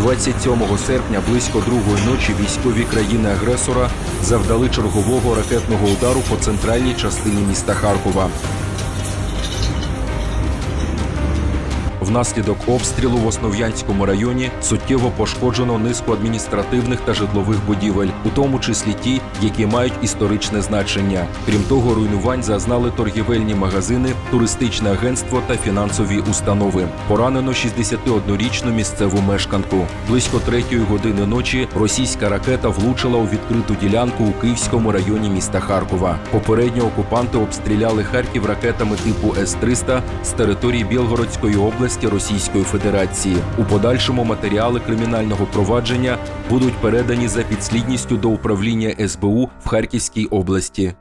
27 серпня близько другої ночі військові країни-агресора завдали чергового ракетного удару по центральній частині міста Харкова. Внаслідок обстрілу в Основ'янському районі суттєво пошкоджено низку адміністративних та житлових будівель, у тому числі ті, які мають історичне значення. Крім того, руйнувань зазнали торгівельні магазини, туристичне агентство та фінансові установи. Поранено 61-річну місцеву мешканку. Близько третьої години ночі російська ракета влучила у відкриту ділянку у Київському районі міста Харкова. Попередньо окупанти обстріляли Харків ракетами типу С-300 з території Білгородської області Російської Федерації. У подальшому матеріали кримінального провадження будуть передані за підслідністю до управління СБУ в Харківській області.